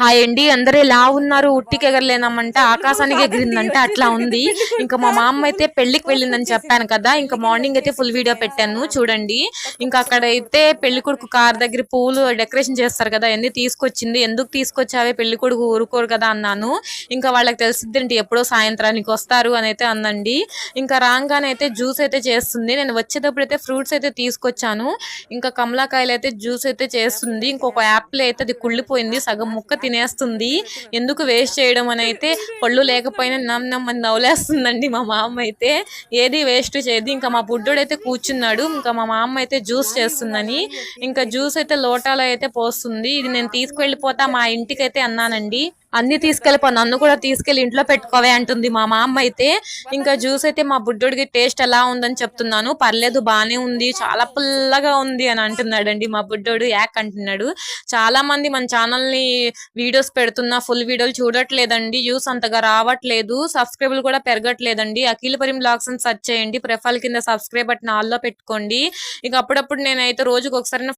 Hi అండి అందరూ ఎలా ఉన్నారు? ఉట్టికెగరలేనామంటే ఆకాశానికి ఎగిరిందంటే అట్లా ఉంది. ఇంకా మా మామ అయితే పెళ్ళికి వెళ్ళిందని చెప్పాను కదా ఇంకా మార్నింగ్ అయితే ఫుల్ వీడియో పెట్టాను చూడండి. ఇంకా అక్కడ అయితే పెళ్ళి కొడుకు కార్ దగ్గర పూలు డెకరేషన్ చేస్తారు కదా ఎన్ని తీసుకొచ్చింది. ఎందుకు తీసుకొచ్చావే? పెళ్ళి కొడుకు ఊరుకోరు కదా అన్నాను. ఇంకా వాళ్ళకి తెలిసిద్దేంటి? ఎప్పుడో సాయంత్రానికి వస్తారు అని అయితే అందండి ఇంకా రాగానే అయితే జ్యూస్ అయితే చేస్తుంది. నేను వచ్చేటప్పుడు అయితే ఫ్రూట్స్ అయితే తీసుకొచ్చాను. ఇంకా కమలాకాయలు అయితే జ్యూస్ అయితే చేస్తుంది. ఇంకొక యాపిల్ అయితే అది కుళ్ళిపోయింది. సగం ముక్క తినేస్తుంది. ఎందుకు వేస్ట్ చేయడం అని అయితే పళ్ళు లేకపోయినా నమ్ నమ్మని నవ్వులేస్తుందండి మా మామ అయితే. ఏది వేస్ట్ చేయదు. ఇంకా మా బుడ్డోడు అయితే కూర్చున్నాడు. ఇంకా మా మామ అయితే జ్యూస్ చేస్తుందని. ఇంకా జ్యూస్ అయితే లోటాలో అయితే పోస్తుంది. ఇది నేను తీసుకువెళ్ళిపోతా మా ఇంటికి అయితే అన్నానండి. అన్ని తీసుకెళ్ళిపో నన్ను కూడా తీసుకెళ్ళి ఇంట్లో పెట్టుకోవే అంటుంది మా మామ అయితే. ఇంకా జ్యూస్ అయితే మా బుడ్డోడికి టేస్ట్ ఎలా ఉందని చెప్తున్నాను. పర్లేదు బానే ఉంది చాలా పుల్లగా ఉంది అని అంటున్నాడండి మా బుడ్డోడు యాక్ అంటున్నాడు. చాలా మంది మన ఛానల్ని వీడియోస్ పెడుతున్నా ఫుల్ వీడియోలు చూడట్లేదండి జ్యూస్ అంతగా రావట్లేదు సబ్స్క్రైబులు కూడా పెరగట్లేదండి. అఖిల పరిం బ్లాగ్స్ అని సెర్చ్ చేయండి ప్రొఫైల్ కింద సబ్స్క్రైబ్ బటన్ ఆల్లో పెట్టుకోండి. ఇక అప్పుడప్పుడు నేనైతే రోజుకి ఒకసారి